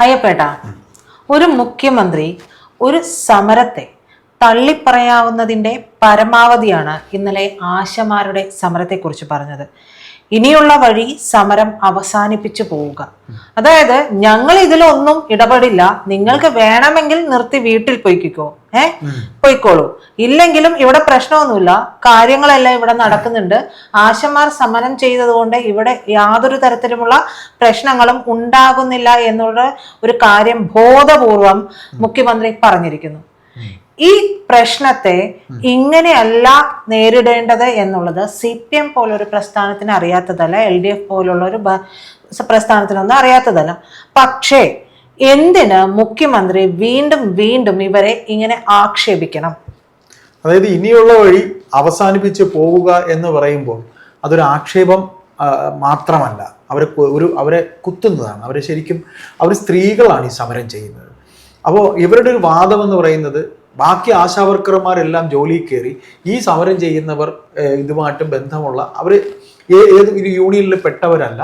അയ്യപ്പേട്ട ഒരു മുഖ്യമന്ത്രി ഒരു സമരത്തെ തള്ളിപ്പറയാവുന്നതിന്റെ പരമാവധിയാണ് ഇന്നലെ ആശമാരുടെ സമരത്തെക്കുറിച്ച് പറഞ്ഞത്. ഇനിയുള്ള വഴി സമരം അവസാനിപ്പിച്ചു പോവുക. അതായത് ഞങ്ങൾ ഇതിലൊന്നും ഇടപെടില്ല. നിങ്ങൾക്ക് വേണമെങ്കിൽ നിർത്തി വീട്ടിൽ പോയിക്കോ ഏ? പോയിക്കോളൂ. ഇല്ലെങ്കിലും ഇവിടെ പ്രശ്നമൊന്നുമില്ല. കാര്യങ്ങളെല്ലാം ഇവിടെ നടക്കുന്നുണ്ട്. ആശമാർ സമരം ചെയ്തതുകൊണ്ട് ഇവിടെ യാതൊരു തരത്തിലുമുള്ള പ്രശ്നങ്ങളും ഉണ്ടാകുന്നില്ല എന്നുള്ള ഒരു കാര്യം ബോധപൂർവം മുഖ്യമന്ത്രി പറഞ്ഞിരിക്കുന്നു. ഈ പ്രശ്നത്തെ ഇങ്ങനെയല്ല നേരിടേണ്ടത് എന്നുള്ളത് സി പി എം പോലൊരു പ്രസ്ഥാനത്തിന് അറിയാത്തതല്ല എൽ ഡി എഫ് പോലുള്ള ഒരു പ്രസ്ഥാനത്തിനൊന്നും അറിയാത്തതല്ല. പക്ഷേ എന്തിന് മുഖ്യമന്ത്രി വീണ്ടും വീണ്ടും ഇവരെ ഇങ്ങനെ ആക്ഷേപിക്കണം? അതായത് ഇനിയുള്ള വഴി അവസാനിപ്പിച്ച് പോവുക എന്ന് പറയുമ്പോൾ അതൊരു ആക്ഷേപം മാത്രമല്ല. അവരെ ഒരു അവരെ കുത്തുന്നതാണ്. അവരെ ശരിക്കും അവർ സ്ത്രീകളാണ് ഈ സമരം ചെയ്യുന്നത്. അപ്പോൾ ഇവരുടെ ഒരു വാദം എന്ന് പറയുന്നത് ബാക്കി ആശാവർക്കർമാരെല്ലാം ജോലിയിൽ കയറി ഈ സമരം ചെയ്യുന്നവർ ഇതുമായിട്ടും ബന്ധമുള്ള അവർ ഏത് ഒരു യൂണിയനിൽ പെട്ടവരല്ല.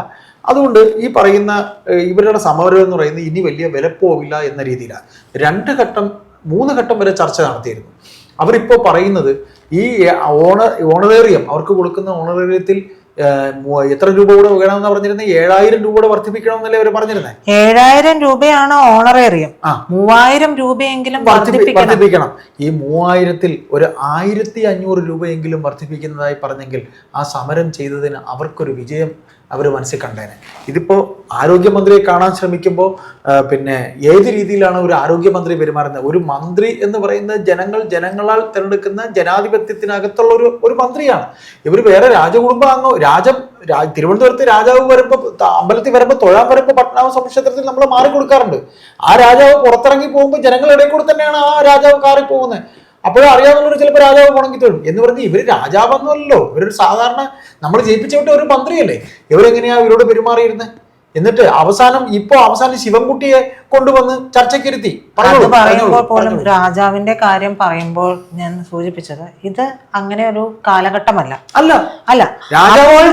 അതുകൊണ്ട് ഈ പറയുന്ന ഇവരുടെ സമരം എന്ന് പറയുന്നത് ഇനി വലിയ വിലപ്പോവില്ല എന്ന രീതിയിലാണ്. രണ്ട് ഘട്ടം മൂന്ന് ഘട്ടം വരെ ചർച്ച നടത്തിയിരുന്നു. അവരിപ്പോൾ പറയുന്നത് ഈ ഓണ ഓണറേറിയം അവർക്ക് കൊടുക്കുന്ന ഓണറേറിയത്തിൽ എത്ര രൂപ കൂടെ വേണമെന്ന് പറഞ്ഞിരുന്നത് ഏഴായിരം രൂപ കൂടെ വർദ്ധിപ്പിക്കണമെന്നല്ലേ അവർ പറഞ്ഞിരുന്നത് ഏഴായിരം രൂപയാണ് ഓണറേറിയം. മൂവായിരം രൂപയെങ്കിലും വർദ്ധിപ്പിക്കണം. ഈ മൂവായിരത്തിൽ ഒരു ആയിരത്തി അഞ്ഞൂറ് രൂപയെങ്കിലും വർദ്ധിപ്പിക്കുന്നതായി പറഞ്ഞെങ്കിൽ ആ സമരം ചെയ്തതിന് അവർക്കൊരു വിജയം അവർ മനസ്സിൽ കണ്ടേനെ. ഇതിപ്പോ ആരോഗ്യമന്ത്രിയെ കാണാൻ ശ്രമിക്കുമ്പോൾ പിന്നെ ഏത് രീതിയിലാണ് ഒരു ആരോഗ്യമന്ത്രി പെരുമാറുന്നത്? ഒരു മന്ത്രി എന്ന് പറയുന്ന ജനങ്ങൾ ജനങ്ങളാൽ തിരഞ്ഞെടുക്കുന്ന ജനാധിപത്യത്തിനകത്തുള്ള ഒരു ഒരു മന്ത്രിയാണ്. ഇവർ വേറെ രാജകുടുംബാംഗം രാജ തിരുവനന്തപുരത്ത് രാജാവ് വരുമ്പോൾ അമ്പലത്തിൽ വരുമ്പോൾ തൊഴാൻ വരുമ്പോൾ പത്മനാഭ സംക്ഷേത്രത്തിൽ നമ്മൾ മാറി കൊടുക്കാറുണ്ട്. ആ രാജാവ് പുറത്തിറങ്ങി പോകുമ്പോൾ ജനങ്ങളുടെ ഇടയിൽ കൂടെ തന്നെയാണ് ആ രാജാവ് കാറി പോകുന്നത്. അപ്പോഴും അറിയാവുന്നവർ ചിലപ്പോൾ രാജാവ് പോണെങ്കിൽ തോന്നും എന്ന് പറഞ്ഞ് ഇവർ രാജാവെന്നല്ലോ ഇവരൊരു സാധാരണ നമ്മൾ ജയിപ്പിച്ചു വിട്ട ഒരു മന്ത്രിയല്ലേ? ഇവരെങ്ങനെയാ ഇവരോട് പെരുമാറിയിരുന്നത് എന്നിട്ട് അവസാനം ഇപ്പോ അവസാനം ശിവൻകുട്ടിയെ കൊണ്ടുവന്ന് ചർച്ചയ്ക്കിരുത്തി. പറഞ്ഞോളൂ, പറയുമ്പോൾ പോലും രാജാവിന്റെ കാര്യം പറയുമ്പോൾ ഞാൻ സൂചിപ്പിച്ചത് ഇത് അങ്ങനെ ഒരു കാലഘട്ടമല്ല. അല്ല. അല്ല. രാജാവും.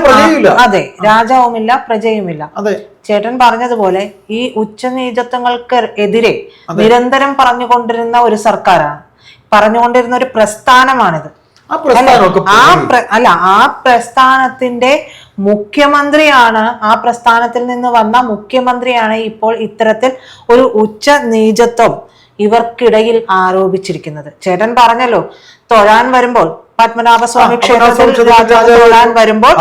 അതെ. രാജാവുമില്ല പ്രജയുമില്ല. അതെ. ചേട്ടൻ പറഞ്ഞതുപോലെ ഈ ഉച്ചനീചത്വങ്ങൾക്ക് എതിരെ നിരന്തരം പറഞ്ഞുകൊണ്ടിരുന്ന ഒരു സർക്കാരാണ്. പറഞ്ഞുകൊണ്ടിരുന്ന ഒരു പ്രസ്ഥാനമാണിത്. ആ അല്ല? ആ പ്രസ്ഥാനത്തിന്റെ മുഖ്യമന്ത്രിയാണ് ആ പ്രസ്ഥാനത്തിൽ നിന്ന് വന്ന മുഖ്യമന്ത്രിയാണ് ഇപ്പോൾ ഇത്തരത്തിൽ ഒരു ഉച്ച നീചത്വം ഇവർക്കിടയിൽ ആരോപിച്ചിരിക്കുന്നത്. ചേട്ടൻ പറഞ്ഞല്ലോ തൊഴാൻ വരുമ്പോൾ പത്മനാഭസ്വാമി ക്ഷേത്രത്തിൽ തൊഴാൻ വരുമ്പോൾ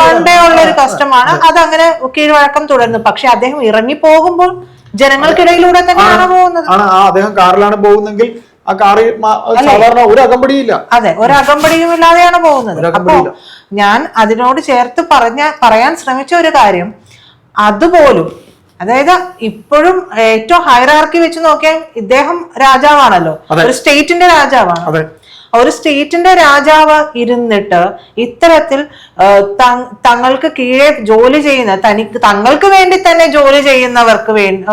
പണ്ടേ ഉള്ള ഒരു കഷ്ടമാണ്. അതങ്ങനെ കീഴ്വഴക്കം തുടരുന്നു പക്ഷെ അദ്ദേഹം ഇറങ്ങി പോകുമ്പോൾ ജനങ്ങൾക്കിടയിലൂടെ തന്നെയാണ് പോകുന്നത്. അദ്ദേഹം കാറിലാണ് പോകുന്നെങ്കിൽ ആ കാറി സാധാരണ ഒരു അകമ്പടിയില്ല. അതെ ഒരു അകമ്പടിയും ഇല്ലാതെയാണ് പോകുന്നത് അപ്പോ ഞാൻ അതിനോട് ചേർത്ത് പറഞ്ഞ പറയാൻ ശ്രമിച്ച ഒരു കാര്യം അതുപോലും അതായത് ഇപ്പോഴും ഏറ്റവും ഹൈറാർക്കി വെച്ച് നോക്കിയാൽ ഇദ്ദേഹം രാജാവാണല്ലോ. ഒരു സ്റ്റേറ്റിന്റെ രാജാവാണ്. ഒരു സ്റ്റേറ്റിന്റെ രാജാവ് ഇരുന്നിട്ട് ഇത്തരത്തിൽ തങ്ങൾക്ക് കീഴെ ജോലി ചെയ്യുന്ന തനിക്ക് തങ്ങൾക്ക് വേണ്ടി തന്നെ ജോലി ചെയ്യുന്നവർക്ക് വേണ്ടി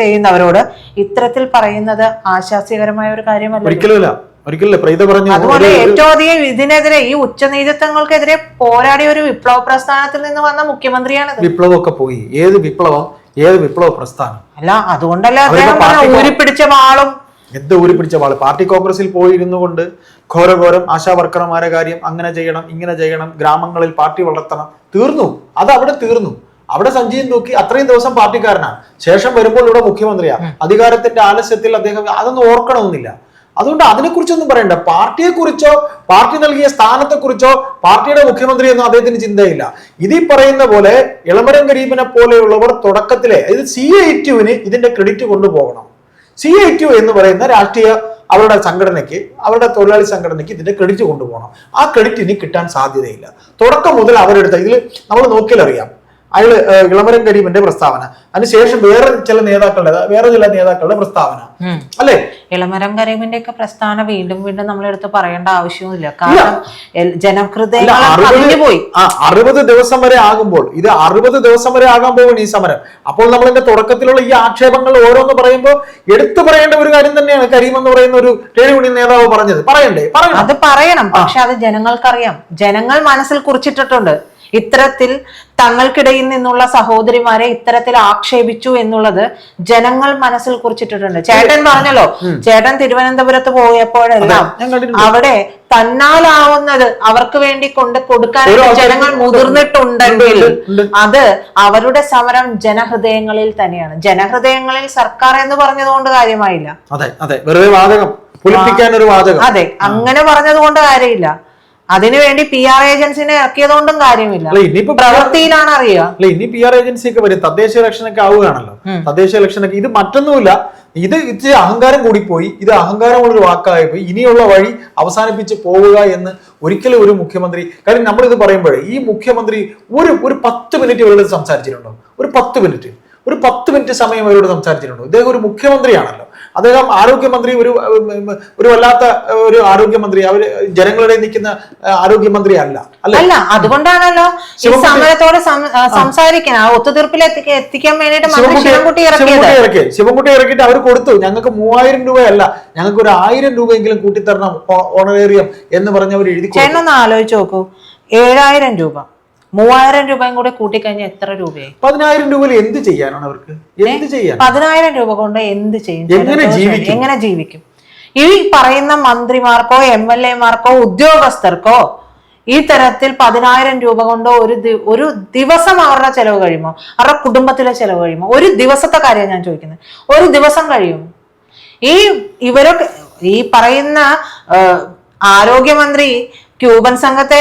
ചെയ്യുന്നവരോട് ഇത്തരത്തിൽ പറയുന്നത് ആശാസ്യകരമായ ഒരു കാര്യമല്ല. ഒരിക്കലുമില്ല. ഒരിക്കലില്ല പ്രീത പറഞ്ഞു അതുപോലെ ഏറ്റവും അധികം ഇതിനെതിരെ ഈ ഉച്ചനീചത്വങ്ങൾക്കെതിരെ പോരാടിയ ഒരു വിപ്ലവ പ്രസ്ഥാനത്തിൽ നിന്ന് വന്ന മുഖ്യമന്ത്രിയാണ് വിപ്ലവമൊക്കെ പോയി. ഏത് വിപ്ലവം? ഏത് വിപ്ലവ പ്രസ്ഥാനം? അല്ല അതുകൊണ്ടല്ല അദ്ദേഹം ഊരി പിടിച്ച ഊരിപ്പിടിച്ച വാളും എന്ത് ഊരി പിടിച്ച വാൾ. പാർട്ടി കോൺഗ്രസിൽ പോയിരുന്നു കൊണ്ട് ഘോരഘോരം ആശാ വർക്കർമാരെ കാര്യം അങ്ങനെ ചെയ്യണം ഇങ്ങനെ ചെയ്യണം ഗ്രാമങ്ങളിൽ പാർട്ടി വളർത്തണം. തീർന്നു. അത് അവിടെ തീർന്നു. അവിടെ സഞ്ജയൻ തൂക്കി അത്രയും ദിവസം പാർട്ടിക്കാരനാണ്. ശേഷം വരുമ്പോൾ ഇവിടെ മുഖ്യമന്ത്രിയാ. അധികാരത്തിന്റെ ആലസ്യത്തിൽ അദ്ദേഹം അതൊന്നും ഓർക്കണമെന്നില്ല. അതുകൊണ്ട് അതിനെക്കുറിച്ചൊന്നും പറയണ്ട. പാർട്ടിയെക്കുറിച്ചോ പാർട്ടി നൽകിയ സ്ഥാനത്തെക്കുറിച്ചോ പാർട്ടിയുടെ മുഖ്യമന്ത്രി എന്നോ അദ്ദേഹത്തിന് ചിന്തയില്ല. ഇതീ പറയുന്ന പോലെ ഇളമരം ഗരീബിനെ പോലെയുള്ളവർ തുടക്കത്തിലെ അതായത് സി ഐ ടുവിന് ഇതിന്റെ ക്രെഡിറ്റ് കൊണ്ടുപോകണം. സി ഐ ടു എന്ന് പറയുന്ന രാഷ്ട്രീയ അവരുടെ സംഘടനയ്ക്ക് അവരുടെ തൊഴിലാളി സംഘടനയ്ക്ക് ഇതിന്റെ ക്രെഡിറ്റ് കൊണ്ടുപോകണം. ആ ക്രെഡിറ്റ് ഇനി കിട്ടാൻ സാധ്യതയില്ല. തുടക്കം മുതൽ അവരെടുത്ത ഇതിൽ നമ്മൾ നോക്കിയാൽ അയാൾ ഇളമരം കരീമിന്റെ പ്രസ്താവന. അതിനുശേഷം വേറെ ചില നേതാക്കളുടെ വേറെ ചില നേതാക്കളുടെ പ്രസ്താവന. അല്ലേ? ഇളമരം കരീമിന്റെ ഒക്കെ പ്രസ്താവന വീണ്ടും വീണ്ടും നമ്മൾ എടുത്ത് പറയേണ്ട ആവശ്യവുമില്ല കാരണം പോയി. അറുപത് ദിവസം വരെ ആകുമ്പോൾ ഇത് അറുപത് ദിവസം വരെ ആകാൻ പോകും ഈ സമരം. അപ്പോൾ നമ്മൾ ഇതിന്റെ തുടക്കത്തിലുള്ള ഈ ആക്ഷേപങ്ങൾ ഓരോന്ന് പറയുമ്പോൾ എടുത്തു പറയേണ്ട ഒരു കാര്യം തന്നെയാണ് കരീം എന്ന് പറയുന്ന ഒരു ട്രേഡ് നേതാവ് പറഞ്ഞത്. പറയണ്ടേ? പറയണം. അത് പറയണം. പക്ഷെ അത് ജനങ്ങൾക്കറിയാം. ജനങ്ങൾ മനസ്സിൽ കുറിച്ചിട്ടിട്ടുണ്ട്. ഇത്തരത്തിൽ തങ്ങൾക്കിടയിൽ നിന്നുള്ള സഹോദരിമാരെ ഇത്തരത്തിൽ ആക്ഷേപിച്ചു എന്നുള്ളത് ജനങ്ങൾ മനസ്സിൽ കുറിച്ചിട്ടിട്ടുണ്ട്. ചേട്ടൻ പറഞ്ഞല്ലോ ചേട്ടൻ തിരുവനന്തപുരത്ത് പോയപ്പോഴെല്ലാം അവിടെ തന്നാലാവുന്നത് അവർക്ക് വേണ്ടി കൊണ്ട് കൊടുക്കാൻ ജനങ്ങൾ മുതിർന്നിട്ടുണ്ടെങ്കിൽ. അത് അവരുടെ സമരം ജനഹൃദയങ്ങളിൽ തന്നെയാണ്. ജനഹൃദയങ്ങളിൽ സർക്കാർ എന്ന് പറഞ്ഞതുകൊണ്ട് കാര്യമായില്ല. അതെ അതെ. വെറുതെ വാചകം. ഒരു വാചകം. അതെ. അങ്ങനെ പറഞ്ഞതുകൊണ്ട് കാര്യമില്ല. അതിനുവേണ്ടി പി ആർ ഏജൻസിനെ ഇറക്കിയതുകൊണ്ടും കാര്യമില്ല. പ്രവൃത്തിയിലാണ് അറിയുക. ഇനി പി ആർ ഏജൻസി ഒക്കെ വരും. തദ്ദേശ ഇലക്ഷനൊക്കെ ആവുകയാണല്ലോ. തദ്ദേശ ഇലക്ഷനൊക്കെ ഇത് മറ്റൊന്നുമില്ല. ഇത് ഇച്ചിരി അഹങ്കാരം കൂടിപ്പോയി. ഇത് അഹങ്കാരമുള്ളൊരു വാക്കായി പോയി ഇനിയുള്ള വഴി അവസാനിപ്പിച്ച് പോവുക എന്ന് ഒരിക്കലും ഒരു മുഖ്യമന്ത്രി കാര്യം നമ്മളിത് പറയുമ്പോഴേ ഈ മുഖ്യമന്ത്രി ഒരു ഒരു പത്ത് മിനിറ്റ് ഇവരോട് സംസാരിച്ചിട്ടുണ്ടോ? ഒരു പത്ത് മിനിറ്റ്. ഒരു പത്ത് മിനിറ്റ് സമയം ഇവരോട് സംസാരിച്ചിട്ടുണ്ടോ? ഇദ്ദേഹം ഒരു മുഖ്യമന്ത്രിയാണല്ലോ. അദ്ദേഹം ആരോഗ്യമന്ത്രി ഒരു ഒരു വല്ലാത്ത ഒരു ആരോഗ്യമന്ത്രി. അവർ ജനങ്ങളുടെ നിൽക്കുന്ന ആരോഗ്യമന്ത്രി അല്ല. അല്ല? അതുകൊണ്ടാണല്ലോ സമരത്തോടെ സംസാരിക്കാൻ ആ ഒത്തുതീർപ്പിൽ എത്തിക്കാൻ വേണ്ടിയിട്ട് ശിവൻകുട്ടി ശിവൻകുട്ടി ഇറക്കിയത്. ഇറക്കിയിട്ട് അവർ കൊടുത്തു. ഞങ്ങൾക്ക് മൂവായിരം രൂപയല്ല ഞങ്ങൾക്ക് ഒരു ആയിരം രൂപയെങ്കിലും കൂട്ടിത്തരണം ഓണറേറിയം എന്ന് പറഞ്ഞവർ അവർ എഴുതി ചേട്ടൻ ചേട്ടനൊന്ന് ആലോചിച്ച് നോക്കൂ. ഏഴായിരം രൂപ. മൂവായിരം രൂപയും കൂടെ കൂട്ടിക്കഴിഞ്ഞാൽ എത്ര രൂപയായി? പതിനായിരം രൂപയിൽ എന്ത് ചെയ്യാനാണ് അവർക്ക്? എന്ത് ചെയ്യാൻ? പതിനായിരം രൂപ കൊണ്ട് എന്ത് ചെയ്യും? എങ്ങനെ ജീവിക്കും? എങ്ങനെ ജീവിക്കും? ഈ പറയുന്ന മന്ത്രിമാർക്കോ എം എൽ എമാർക്കോ ഉദ്യോഗസ്ഥർക്കോ ഈ തരത്തിൽ പതിനായിരം രൂപ കൊണ്ടോ ഒരു ഒരു ദിവസം അവരുടെ ചെലവ് കഴിയുമോ? അവരുടെ കുടുംബത്തിലെ ചെലവ് കഴിയുമോ? ഒരു ദിവസത്തെ കാര്യം ഞാൻ ചോദിക്കുന്നത്. ഒരു ദിവസം കഴിയും. ഈ ഇവരൊക്കെ ഈ പറയുന്ന ആരോഗ്യമന്ത്രി ക്യൂബൻ സംഘത്തെ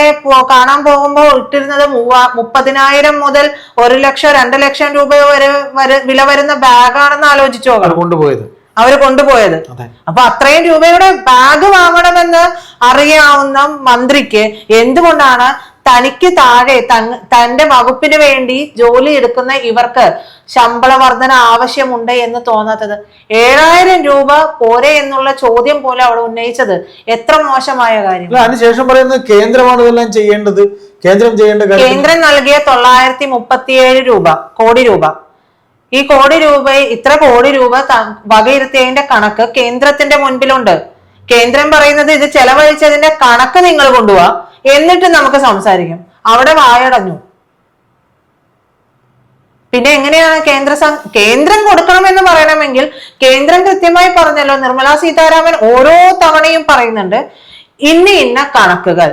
കാണാൻ പോകുമ്പോൾ ഇട്ടിരുന്നത് മൂവാ മുപ്പതിനായിരം മുതൽ ഒരു ലക്ഷം രണ്ട് ലക്ഷം രൂപ വരെ വില വരുന്ന ബാഗാണെന്ന് ആലോചിച്ചോ കൊണ്ടുപോയത്. അവർ കൊണ്ടുപോയത്. അപ്പൊ അത്രയും രൂപയുടെ ബാഗ് വാങ്ങണമെന്ന് അറിയാവുന്ന മന്ത്രിക്ക് എന്തുകൊണ്ടാണ് തനിക്ക് താഴെ തൻ- തന്റെ വകുപ്പിന് വേണ്ടി ജോലി എടുക്കുന്ന ഇവർക്ക് ശമ്പള വർധന ആവശ്യമുണ്ട് എന്ന് തോന്നാത്തത്. ഏഴായിരം രൂപ പോരെ എന്നുള്ള ചോദ്യം പോലെ അവിടെ ഉന്നയിച്ചത് എത്ര മോശമായ കാര്യം. അതിനുശേഷം പറയുന്നത് കേന്ദ്രമാണ് ഇതെല്ലാം ചെയ്യേണ്ടത്. കേന്ദ്രം ചെയ്യേണ്ട കേന്ദ്രം നൽകിയ തൊള്ളായിരത്തി മുപ്പത്തിയേഴ് രൂപ കോടി രൂപ. ഈ കോടി രൂപ ഇത്ര കോടി രൂപ വകയിരുത്തിയതിന്റെ കണക്ക് കേന്ദ്രത്തിന്റെ മുൻപിലുണ്ട്. കേന്ദ്രം പറയുന്നത് ഇത് ചെലവഴിച്ചതിന്റെ കണക്ക് നിങ്ങൾ കൊണ്ടുപോവാ എന്നിട്ട് നമുക്ക് സംസാരിക്കും. അവിടെ വായടഞ്ഞു. പിന്നെ എങ്ങനെയാണ് കേന്ദ്ര കേന്ദ്രം കൊടുക്കണമെന്ന് പറയണമെങ്കിൽ കേന്ദ്രം കൃത്യമായി പറഞ്ഞല്ലോ നിർമ്മല സീതാരാമൻ ഓരോ തവണയും പറയുന്നുണ്ട് ഇന്ന ഇന്ന കണക്കുകൾ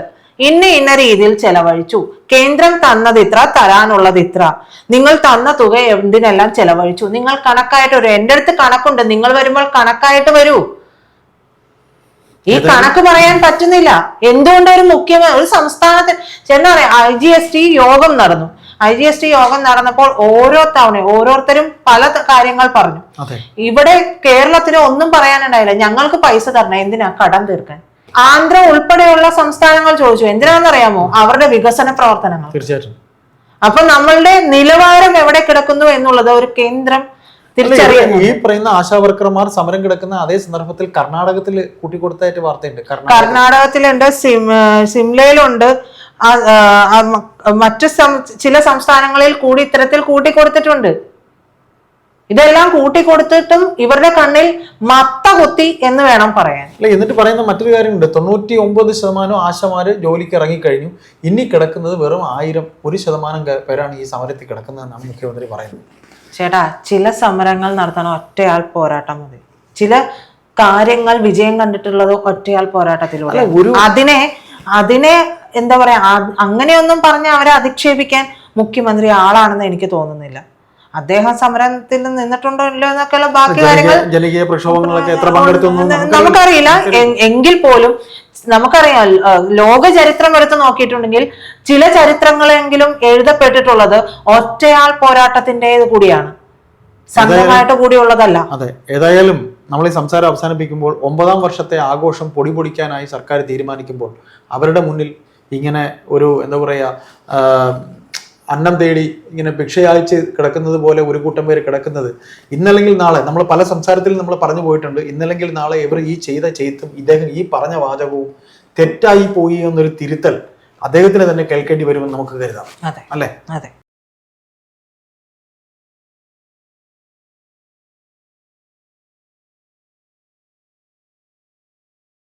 ഇന്ന ഇന്ന രീതിയിൽ ചെലവഴിച്ചു. കേന്ദ്രം തന്നത് ഇത്ര തരാനുള്ളത് ഇത്ര നിങ്ങൾ തന്ന തുക എന്തിനെല്ലാം ചെലവഴിച്ചു? നിങ്ങൾ കണക്കായിട്ട് വരൂ എന്റെ അടുത്ത് കണക്കുണ്ട് നിങ്ങൾ വരുമ്പോൾ കണക്കായിട്ട് വരൂ. ഈ കണക്ക് പറയാൻ പറ്റുന്നില്ല. എന്തുകൊണ്ട് ഒരു മുഖ്യമന്ത്രി ഒരു സംസ്ഥാനത്തിന് ചെന്നാ പറയാം ഐ ജി എസ് ടി യോഗം നടന്നു. ഐ ജി എസ് ടി യോഗം നടന്നപ്പോൾ ഓരോ തവണ ഓരോരുത്തരും പല കാര്യങ്ങൾ പറഞ്ഞു. ഇവിടെ കേരളത്തിന് ഒന്നും പറയാനുണ്ടായില്ല. ഞങ്ങൾക്ക് പൈസ തരണം എന്തിനാ കടം തീർക്കാൻ? ആന്ധ്ര ഉൾപ്പെടെയുള്ള സംസ്ഥാനങ്ങൾ ചോദിച്ചു എന്തിനാണെന്നറിയാമോ? അവരുടെ വികസന പ്രവർത്തനങ്ങൾ. തീർച്ചയായിട്ടും. അപ്പൊ നമ്മളുടെ നിലവാരം എവിടെ കിടക്കുന്നു എന്നുള്ളത് ഒരു കേന്ദ്രം ഈ പറയുന്ന ആശാ വർക്കർമാർ സമരം കിടക്കുന്ന അതേ സന്ദർഭത്തിൽ കർണാടകത്തിൽ കൂട്ടിക്കൊടുത്തായിട്ട് വാർത്തയുണ്ട്. കർണാടകത്തിലുണ്ട് സിംലയിലുണ്ട്. മറ്റു ചില സംസ്ഥാനങ്ങളിൽ കൂടി ഇത്തരത്തിൽ കൂട്ടിക്കൊടുത്തിട്ടുണ്ട്. ഇതെല്ലാം കൂട്ടിക്കൊടുത്തിട്ടും ഇവരുടെ കണ്ണിൽ മത്ത കുത്തി എന്ന് വേണം പറയാൻ. അല്ല എന്നിട്ട് പറയുന്ന മറ്റൊരു കാര്യമുണ്ട്. തൊണ്ണൂറ്റി ഒമ്പത് ശതമാനം ആശമാര് ജോലിക്ക് ഇറങ്ങിക്കഴിഞ്ഞു. ഇനി കിടക്കുന്നത് വെറും ആയിരം ഒരു ശതമാനം പേരാണ് ഈ സമരത്തിൽ കിടക്കുന്നതെന്നാണ് മുഖ്യമന്ത്രി പറയുന്നത്. ചേട്ടാ ചില സമരങ്ങൾ നടത്തണം ഒറ്റയാൾ പോരാട്ടം മതി. ചില കാര്യങ്ങൾ വിജയം കണ്ടിട്ടുള്ളത് ഒറ്റയാൾ പോരാട്ടത്തിലൂടെ അതിനെ അതിനെ എന്താ പറയാ അങ്ങനെയൊന്നും പറഞ്ഞ് അവരെ അധിക്ഷേപിക്കാൻ മുഖ്യമന്ത്രി ആളാണെന്ന് എനിക്ക് തോന്നുന്നില്ല. അദ്ദേഹം സമരത്തിൽ നിന്നിട്ടുണ്ടോ ഇല്ലയോ എന്നൊക്കെയുള്ള ബാക്കി കാര്യങ്ങൾ ജനകീയ- പ്രക്ഷോഭങ്ങളൊക്കെ എത്ര പങ്കെടുത്തു നമുക്കറിയില്ല. എങ്കിൽ പോലും നമുക്കറിയാം. ലോക ചരിത്രം എടുത്ത് നോക്കിയിട്ടുണ്ടെങ്കിൽ ചില ചരിത്രങ്ങളെങ്കിലും എഴുതപ്പെട്ടിട്ടുള്ളത് ഒറ്റയാൾ പോരാട്ടത്തിന്റെത് കൂടിയാണ്. സംഘമായിട്ട് കൂടിയുള്ളതല്ല. അതെ. ഏതായാലും നമ്മൾ ഈ സംസാരം അവസാനിപ്പിക്കുമ്പോൾ ഒമ്പതാം വർഷത്തെ ആഘോഷം പൊടി പൊടിക്കാനായി സർക്കാർ തീരുമാനിക്കുമ്പോൾ അവരുടെ മുന്നിൽ ഇങ്ങനെ ഒരു എന്താ പറയുക അന്നം തേടി ഇങ്ങനെ ഭിക്ഷയാഴ്ച കിടക്കുന്നത് പോലെ ഒരു കൂട്ടം പേര് കിടക്കുന്നത്. ഇന്നല്ലെങ്കിൽ നാളെ നമ്മൾ പല സംസാരത്തിൽ നമ്മൾ പറഞ്ഞു പോയിട്ടുണ്ട് ഇന്നല്ലെങ്കിൽ നാളെ ഇവർ ഈ ചെയ്ത ചെയ്ത്തും ഇദ്ദേഹം ഈ പറഞ്ഞ വാചകവും തെറ്റായി പോയി എന്നൊരു തിരുത്തൽ അദ്ദേഹത്തിന് തന്നെ കേൾക്കേണ്ടി വരുമെന്ന് നമുക്ക് കരുതാം. അല്ലേ? അതെ.